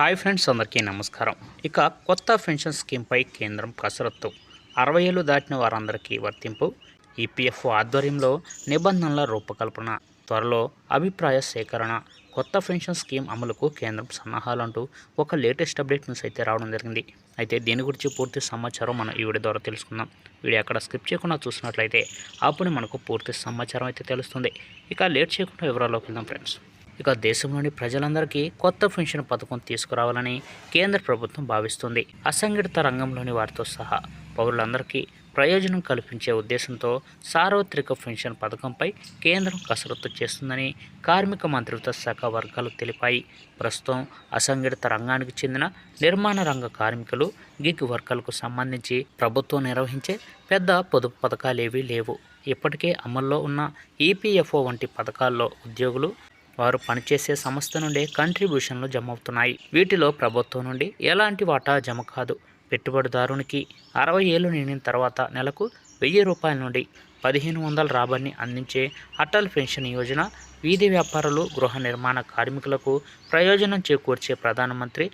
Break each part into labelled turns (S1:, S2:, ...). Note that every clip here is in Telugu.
S1: హాయ్ ఫ్రెండ్స్ అందరికీ నమస్కారం. ఇక కొత్త పెన్షన్ స్కీమ్పై కేంద్రం కసరత్తు. అరవై ఏళ్ళు దాటిన వారందరికీ వర్తింపు. ఈపీఎఫ్ఓ ఆధ్వర్యంలో నిబంధనల రూపకల్పన. త్వరలో అభిప్రాయ సేకరణ. కొత్త పెన్షన్ స్కీమ్ అమలుకు కేంద్రం సన్నాహాలంటూ ఒక లేటెస్ట్ అప్డేట్ న్యూస్ అయితే రావడం జరిగింది. అయితే దీని గురించి పూర్తి సమాచారం మనం ఈ వీడియో ద్వారా తెలుసుకుందాం. వీడియో అక్కడ స్కిప్ చేయకుండా చూసినట్లయితే అప్పుడు మనకు పూర్తి సమాచారం అయితే తెలుస్తుంది. ఇక లేట్ చేయకుండా వివరాల్లోకి వెళ్దాం ఫ్రెండ్స్. ఇక దేశంలోని ప్రజలందరికీ కొత్త పెన్షన్ పథకం తీసుకురావాలని కేంద్ర ప్రభుత్వం భావిస్తుంది. అసంఘటిత రంగంలోని వారితో సహా పౌరులందరికీ ప్రయోజనం కల్పించే ఉద్దేశంతో సార్వత్రిక పెన్షన్ పథకంపై కేంద్రం కసరత్తు చేస్తుందని కార్మిక మంత్రిత్వ శాఖ వర్గాలు తెలిపాయి. ప్రస్తుతం అసంఘటిత రంగానికి చెందిన నిర్మాణ రంగ కార్మికులు గిగ్ వర్గాలకు సంబంధించి ప్రభుత్వం నిర్వహించే పెద్ద పొదుపు పథకాలేవీ లేవు. ఇప్పటికే అమల్లో ఉన్న ఈపీఎఫ్ఓ వంటి పథకాల్లో ఉద్యోగులు వారు పనిచేసే సంస్థ నుండి కంట్రిబ్యూషన్లు జమ అవుతున్నాయి వీటిలో ప్రభుత్వం నుండి ఎలాంటి వాటా జమ కాదు. పెట్టుబడిదారునికి అరవై ఏళ్ళు నిండిన తర్వాత నెలకు వెయ్యి రూపాయల నుండి పదిహేను వందల రాబడిని అందించే అటల్ పెన్షన్ యోజన వీధి వ్యాపారులు గృహ నిర్మాణ కార్మికులకు ప్రయోజనం చేకూర్చే ప్రధానమంత్రి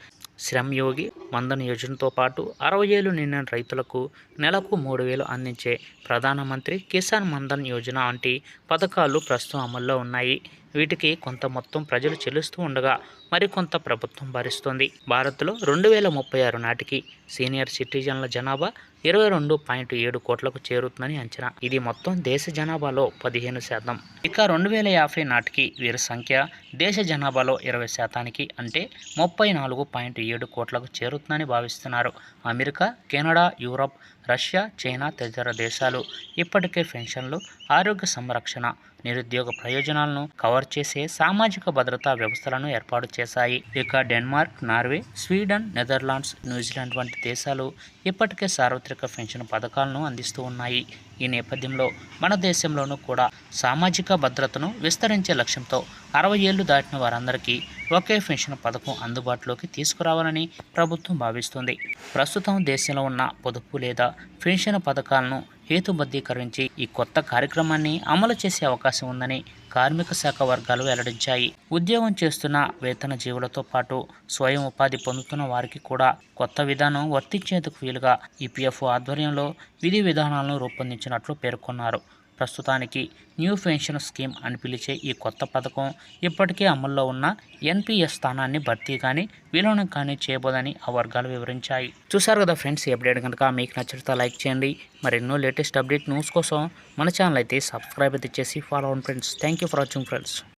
S1: శ్రమ్ యోగి మందన్ యోజనతో పాటు అరవై ఏళ్ళు నిండిన రైతులకు నెలకు మూడు వేలు అందించే ప్రధానమంత్రి కిసాన్ మందన్ యోజన వంటి పథకాలు ప్రస్తుతం అమల్లో ఉన్నాయి. వీటికి కొంత మొత్తం ప్రజలు చెల్లిస్తూ ఉండగా మరికొంత ప్రభుత్వం భరిస్తుంది. భారత్లో రెండు వేల ముప్పై ఆరు నాటికి సీనియర్ సిటిజన్ల జనాభా ఇరవై రెండు పాయింట్ ఏడు కోట్లకు చేరుతుందని అంచనా. ఇది మొత్తం దేశ జనాభాలో పదిహేను శాతం. ఇక రెండు వేల యాభై నాటికి వీరి సంఖ్య దేశ జనాభాలో ఇరవై శాతానికి అంటే ముప్పై నాలుగు పాయింట్ ఏడు కోట్లకు చేరుతుందని భావిస్తున్నారు. America Canada Europe Russia China తదితర దేశాలు ఇప్పటికే పెన్షన్లు ఆరోగ్య సంరక్షణ నిరుద్యోగ ప్రయోజనాలను కవర్ చేసే సామాజిక భద్రతా వ్యవస్థలను ఏర్పాటు చేశాయి. ఇక Denmark Norway Sweden Netherlands New Zealand వంటి దేశాలు ఇప్పటికే సార్వత్రిక పెన్షన్ పథకాలను అందిస్తూ ఉన్నాయి. ఈ నేపథ్యంలో మన దేశంలోనూ కూడా సామాజిక భద్రతను విస్తరించే లక్ష్యంతో అరవై ఏళ్ళు దాటిన వారందరికీ ఒకే పెన్షన్ పథకం అందుబాటులోకి తీసుకురావాలని ప్రభుత్వం భావిస్తుంది. ప్రస్తుతం దేశంలో ఉన్న పొదుపు లేదా పెన్షన్ పథకాలను హేతుబద్ధీకరించి ఈ కొత్త కార్యక్రమాన్ని అమలు చేసే అవకాశం ఉందని కార్మిక శాఖ వర్గాలు వెల్లడించాయి. ఉద్యోగం చేస్తున్న వేతన జీవులతో పాటు స్వయం ఉపాధి పొందుతున్న వారికి కూడా కొత్త విధానం వర్తించేందుకు వీలుగా ఈపీఎఫ్ఓ ఆధ్వర్యంలో విధి విధానాలను రూపొందించినట్లు పేర్కొన్నారు. ప్రస్తుతానికి న్యూ పెన్షన్ స్కీమ్ అని పిలిచే ఈ కొత్త పథకం ఇప్పటికే అమల్లో ఉన్న ఎన్పిఎస్ స్థానాన్ని భర్తీ కానీ విలోనం కానీ చేయబోదని ఆ వర్గాలు వివరించాయి. చూశారు కదా ఫ్రెండ్స్ ఈ అప్డేట్ కనుక మీకు నచ్చితే లైక్ చేయండి. మరెన్నో లేటెస్ట్ అప్డేట్ న్యూస్ కోసం మన ఛానల్ అయితే సబ్స్క్రైబ్ అయితే చేసి ఫాలో అవ్వండి friends. Thank you for watching friends